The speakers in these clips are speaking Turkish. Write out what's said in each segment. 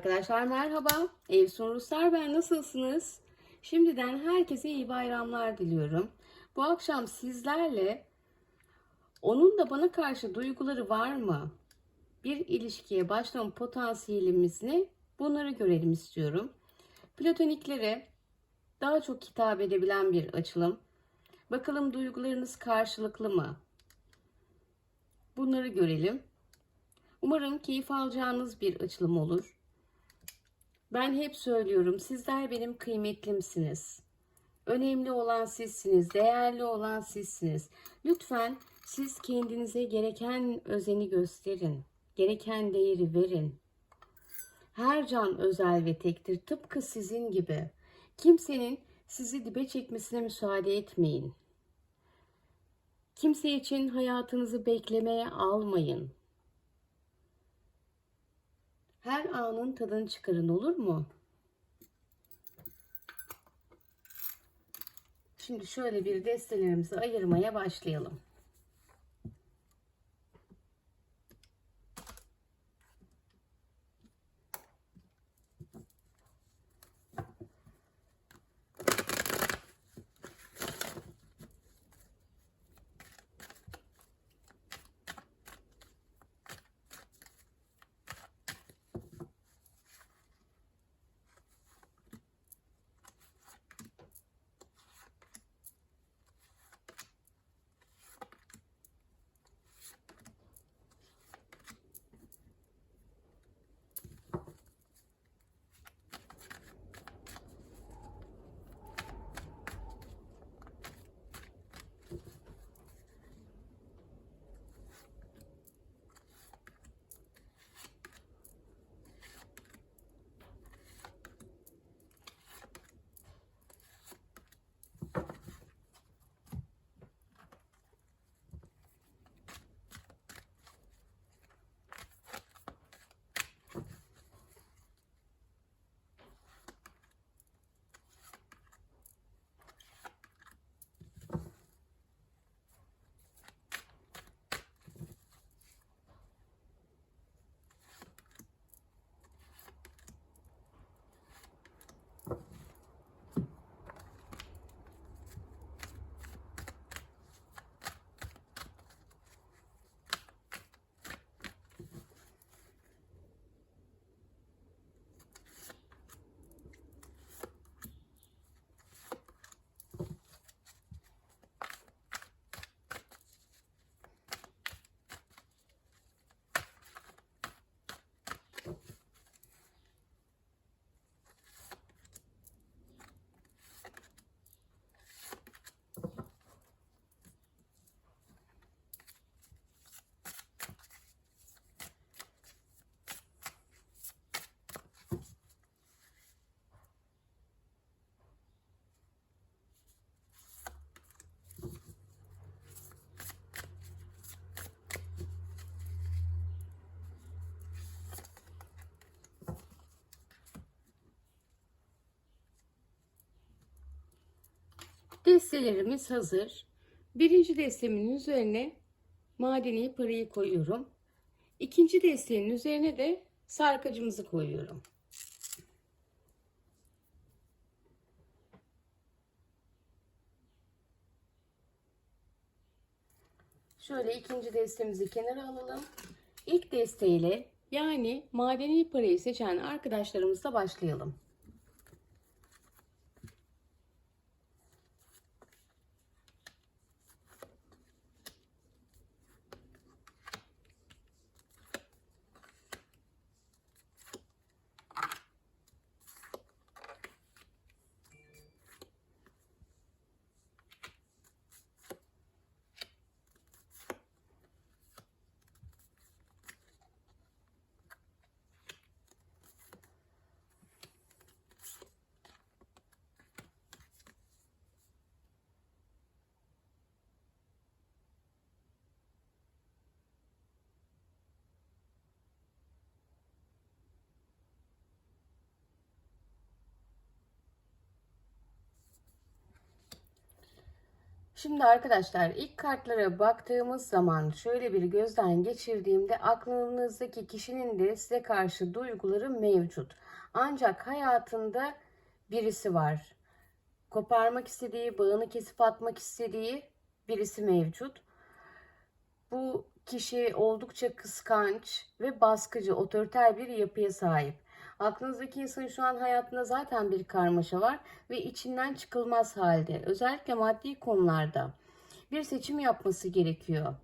Arkadaşlar merhaba. Evsun Ruslar ben nasılsınız? Şimdiden herkese iyi bayramlar diliyorum. Bu akşam sizlerle onun da bana karşı duyguları var mı? Bir ilişkiye başlama potansiyelimiz ne? Bunları görelim istiyorum. Platoniklere daha çok hitap edebilen bir açılım. Bakalım duygularınız karşılıklı mı? Bunları görelim. Umarım keyif alacağınız bir açılım olur. Ben hep söylüyorum, sizler benim kıymetlimsiniz. Önemli olan sizsiniz, değerli olan sizsiniz. Lütfen siz kendinize gereken özeni gösterin. Gereken değeri verin. Her can özel ve tektir, tıpkı sizin gibi. Kimsenin sizi dibe çekmesine müsaade etmeyin. Kimse için hayatınızı beklemeye almayın. Her anın tadını çıkarın olur mu? Şimdi şöyle bir destelerimizi ayırmaya başlayalım. Destelerimiz hazır. Birinci destemin üzerine madeni parayı koyuyorum. İkinci desteğin üzerine de sarkacımızı koyuyorum. Şöyle ikinci destemizi kenara alalım. İlk desteğiyle yani madeni parayı seçen arkadaşlarımızla başlayalım. Şimdi arkadaşlar ilk kartlara baktığımız zaman şöyle bir gözden geçirdiğimde aklınızdaki kişinin de size karşı duyguları mevcut. Ancak hayatında birisi var. Koparmak istediği, bağını kesip atmak istediği birisi mevcut. Bu kişi oldukça kıskanç ve baskıcı, otoriter bir yapıya sahip. Aklınızdaki insanın şu an hayatında zaten bir karmaşa var ve içinden çıkılmaz halde. Özellikle maddi konularda bir seçim yapması gerekiyor.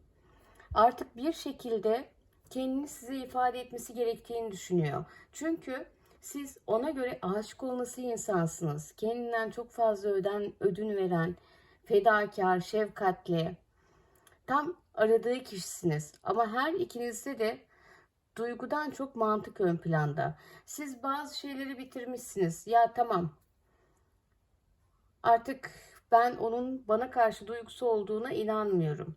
Artık bir şekilde kendini size ifade etmesi gerektiğini düşünüyor. Çünkü siz ona göre aşık olması insansınız. Kendinden çok fazla öden, ödün veren, fedakar, şefkatli, tam aradığı kişisiniz. Ama her ikinizde de duygudan çok mantık ön planda. Siz bazı şeyleri bitirmişsiniz. Ya tamam. Artık ben onun bana karşı duygusu olduğuna inanmıyorum.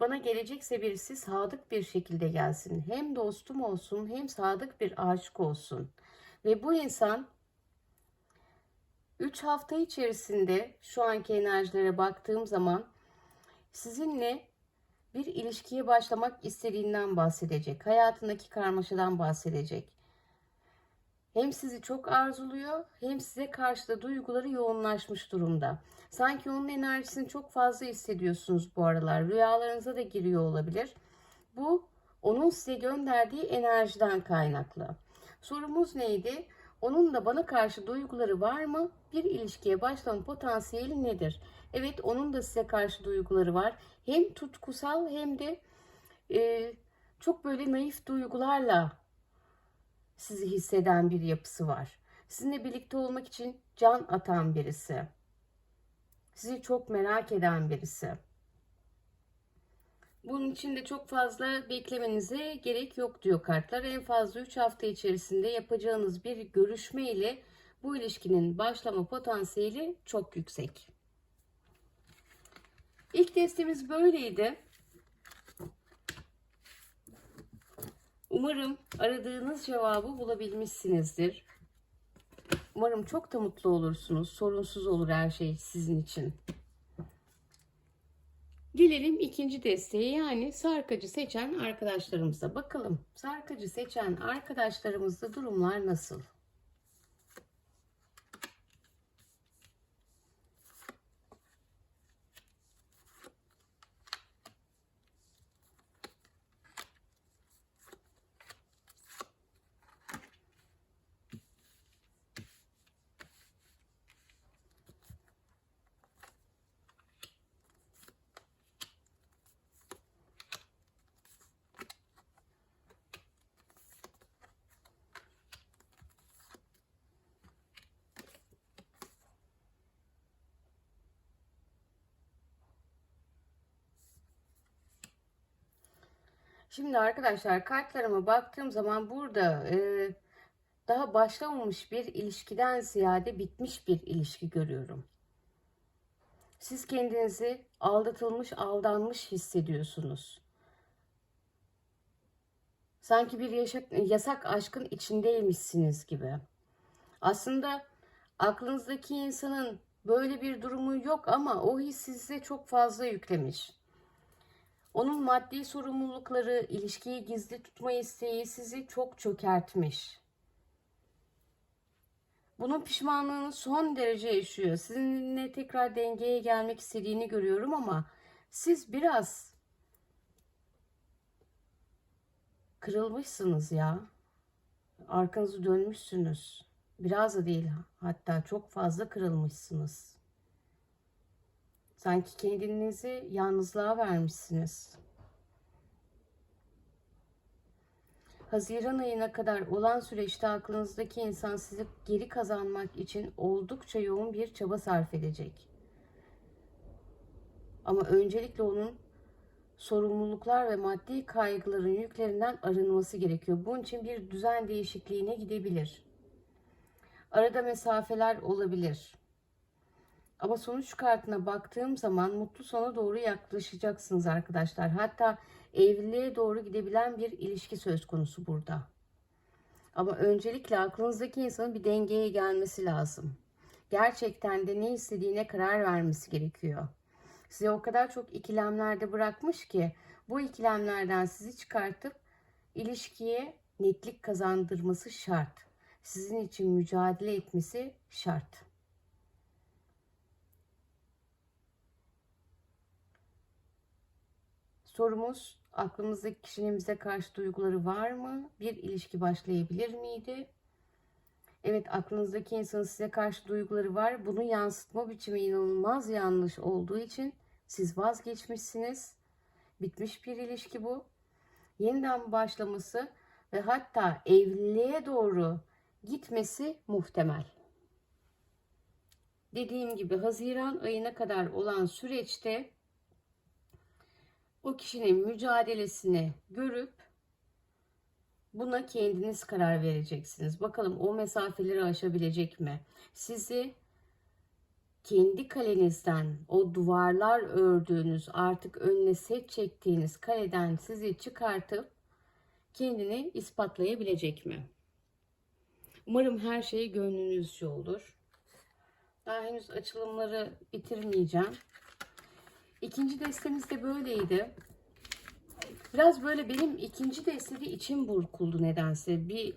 Bana gelecekse birisi sadık bir şekilde gelsin. Hem dostum olsun hem sadık bir aşık olsun. Ve bu insan 3 hafta içerisinde şu anki enerjilere baktığım zaman sizinle bir ilişkiye başlamak istediğinden bahsedecek. Hayatındaki karmaşadan bahsedecek. Hem sizi çok arzuluyor hem size karşı da duyguları yoğunlaşmış durumda. Sanki onun enerjisini çok fazla hissediyorsunuz bu aralar. Rüyalarınıza da giriyor olabilir. Bu onun size gönderdiği enerjiden kaynaklı. Sorumuz neydi? Onun da bana karşı duyguları var mı? Bir ilişkiye başlama potansiyeli nedir? Evet onun da size karşı duyguları var. Hem tutkusal hem de e, çok böyle naif duygularla sizi hisseden bir yapısı var. Sizinle birlikte olmak için can atan birisi. Sizi çok merak eden birisi. Bunun için de çok fazla beklemenize gerek yok diyor kartlar. En fazla 3 hafta içerisinde yapacağınız bir görüşme ile bu ilişkinin başlama potansiyeli çok yüksek. İlk testimiz böyleydi. Umarım aradığınız cevabı bulabilmişsinizdir. Umarım çok da mutlu olursunuz. Sorunsuz olur her şey sizin için. Gelelim ikinci desteğe yani sarkacı seçen arkadaşlarımıza bakalım. Sarkacı seçen arkadaşlarımızda durumlar nasıl? Şimdi arkadaşlar kartlarıma baktığım zaman burada e, daha başlamamış bir ilişkiden ziyade bitmiş bir ilişki görüyorum. Siz kendinizi aldatılmış, aldanmış hissediyorsunuz. Sanki bir yaşak, yasak aşkın içindeymişsiniz gibi. Aslında aklınızdaki insanın böyle bir durumu yok ama o his size çok fazla yüklemiş. Onun maddi sorumlulukları, ilişkiyi gizli tutma isteği sizi çok çökertmiş. Bunun pişmanlığını son derece yaşıyor. Sizinle tekrar dengeye gelmek istediğini görüyorum ama siz biraz kırılmışsınız ya. Arkanızı dönmüşsünüz. Biraz da değil hatta çok fazla kırılmışsınız. Sanki kendinizi yalnızlığa vermişsiniz. Haziran ayına kadar olan süreçte aklınızdaki insan sizi geri kazanmak için oldukça yoğun bir çaba sarf edecek. Ama öncelikle onun sorumluluklar ve maddi kaygıların yüklerinden arınması gerekiyor. Bunun için bir düzen değişikliğine gidebilir. Arada mesafeler olabilir. Ama sonuç kartına baktığım zaman mutlu sona doğru yaklaşacaksınız arkadaşlar. Hatta evliliğe doğru gidebilen bir ilişki söz konusu burada. Ama öncelikle aklınızdaki insanın bir dengeye gelmesi lazım. Gerçekten de ne istediğine karar vermesi gerekiyor. Size o kadar çok ikilemlerde bırakmış ki bu ikilemlerden sizi çıkartıp ilişkiye netlik kazandırması şart. Sizin için mücadele etmesi şart. Sorumuz aklımızdaki kişinin bize karşı duyguları var mı? Bir ilişki başlayabilir miydi? Evet aklınızdaki insanın size karşı duyguları var. Bunu yansıtma biçimi inanılmaz yanlış olduğu için siz vazgeçmişsiniz. Bitmiş bir ilişki bu. Yeniden başlaması ve hatta evliliğe doğru gitmesi muhtemel. Dediğim gibi Haziran ayına kadar olan süreçte o kişinin mücadelesini görüp buna kendiniz karar vereceksiniz. Bakalım o mesafeleri aşabilecek mi? Sizi kendi kalenizden, o duvarlar ördüğünüz, artık önüne set çektiğiniz kaleden sizi çıkartıp kendini ispatlayabilecek mi? Umarım her şey gönlünüzce olur. Daha henüz açılımları bitirmeyeceğim. İkinci destemiz de böyleydi. Biraz böyle benim ikinci destede içim burkuldu nedense. Bir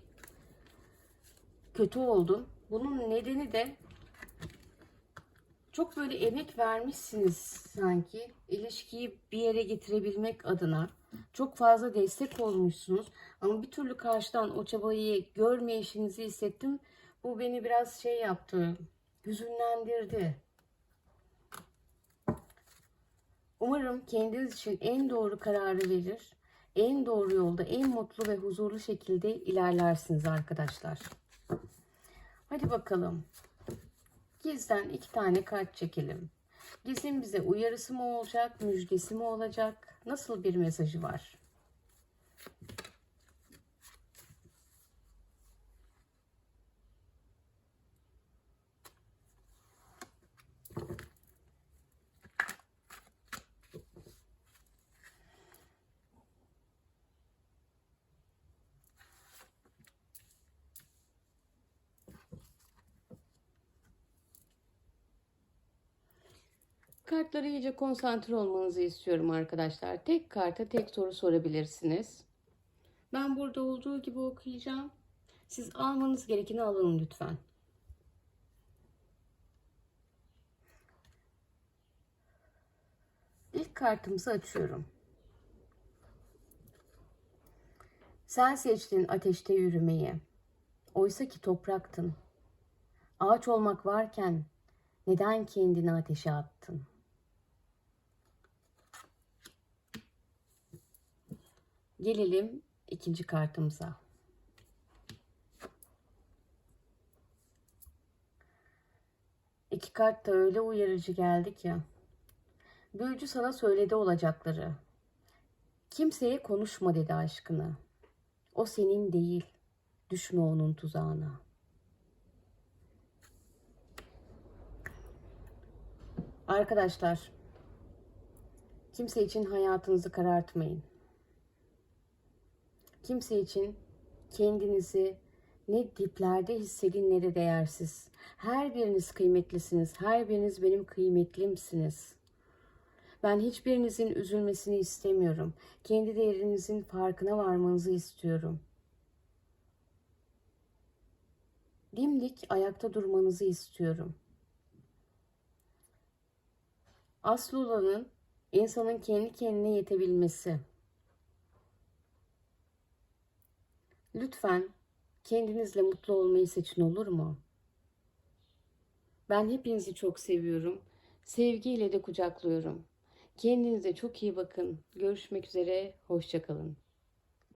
kötü oldum. Bunun nedeni de çok böyle emek vermişsiniz sanki. İlişkiyi bir yere getirebilmek adına. Çok fazla destek olmuşsunuz. Ama bir türlü karşıdan o çabayı görmeyişinizi hissettim. Bu beni biraz şey yaptı. Hüzünlendirdi. Umarım kendiniz için en doğru kararı verir. En doğru yolda, en mutlu ve huzurlu şekilde ilerlersiniz arkadaşlar. Hadi bakalım. Gizden iki tane kart çekelim. Gizin bize uyarısı mı olacak, müjdesi mi olacak? Nasıl bir mesajı var? Kartlara iyice konsantre olmanızı istiyorum arkadaşlar. Tek karta tek soru sorabilirsiniz. Ben burada olduğu gibi okuyacağım. Siz almanız gerekeni alın lütfen. İlk kartımızı açıyorum. Sen seçtin ateşte yürümeyi. Oysa ki topraktın. Ağaç olmak varken neden kendini ateşe attın? Gelelim ikinci kartımıza. İki kart da öyle uyarıcı geldi ki. Büyücü sana söyledi olacakları. Kimseye konuşma dedi aşkını. O senin değil. Düşme onun tuzağına. Arkadaşlar, kimse için hayatınızı karartmayın. Kimse için kendinizi ne diplerde hissedin ne de değersiz. Her biriniz kıymetlisiniz. Her biriniz benim kıymetlimsiniz. Ben hiçbirinizin üzülmesini istemiyorum. Kendi değerinizin farkına varmanızı istiyorum. Dimdik ayakta durmanızı istiyorum. Asıl olanın insanın kendi kendine yetebilmesi. Lütfen kendinizle mutlu olmayı seçin olur mu? Ben hepinizi çok seviyorum. Sevgiyle de kucaklıyorum. Kendinize çok iyi bakın. Görüşmek üzere. Hoşçakalın.